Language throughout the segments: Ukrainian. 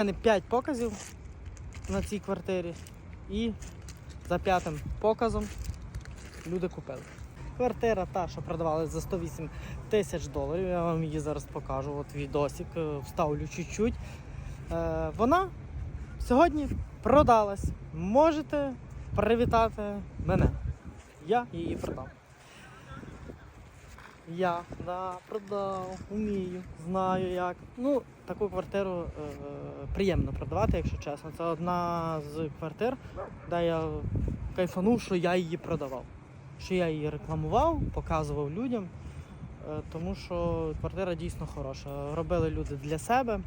У мене 5 показів на цій квартирі. І за п'ятим показом люди купили. Квартира та, що продавали за 108 тисяч доларів. Я вам її зараз покажу. От відосик е, вставлю чуть-чуть. Е, вона сьогодні продалась. Можете привітати мене. Я її продав. Я да, продав, вмію, знаю як. Ну, таку квартиру е, приємно продавати, якщо чесно. Це одна з квартир, де я кайфанув, що я її продавав. Що я її рекламував, показував людям. Е, тому що квартира дійсно хороша. Робили люди для себе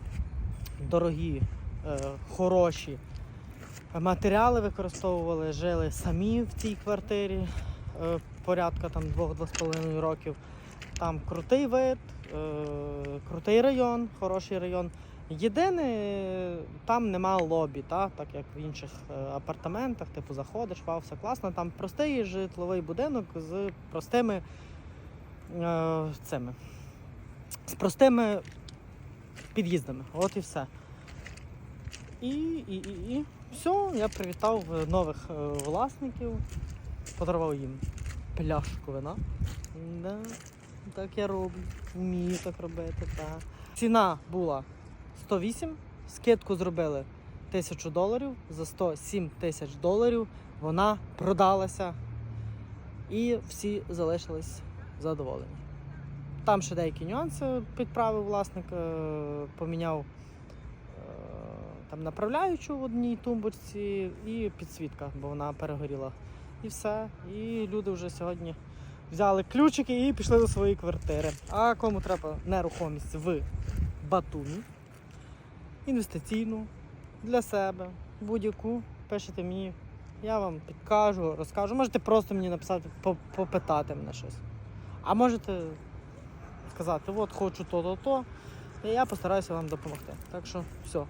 дорогі, е, хороші матеріали використовували, жили самі в цій квартирі е, порядка там 2-2,5 років. Там крутий вид, е, крутий район, хороший район. Єдине, там нема лобі, та, так як в інших е, апартаментах, типу заходиш, вау, все класно. Там простий житловий будинок з простими е, цими, з простими під'їздами. От і все. І, і, і, і все, я привітав нових власників, подарував їм пляшку вина. Да, так я роблю. Вмію так робити. Так. Ціна була 108, скидку зробили 1000 доларів. За 107 тисяч доларів вона продалася. І всі залишились задоволені. Там ще деякі нюанси підправив власник, е, поміняв е, там направляючу в одній тумбочці і підсвітка, бо вона перегоріла. І все. І люди вже сьогодні взяли ключики і пішли до своєї квартири. А кому треба нерухомість в Батумі, інвестиційну для себе, будь-яку, пишете мені. Я вам підкажу, розкажу. Можете просто мені написати, попитати мене щось. А можете сказати, от хочу то-то, то. І я постараюся вам допомогти. Так що все.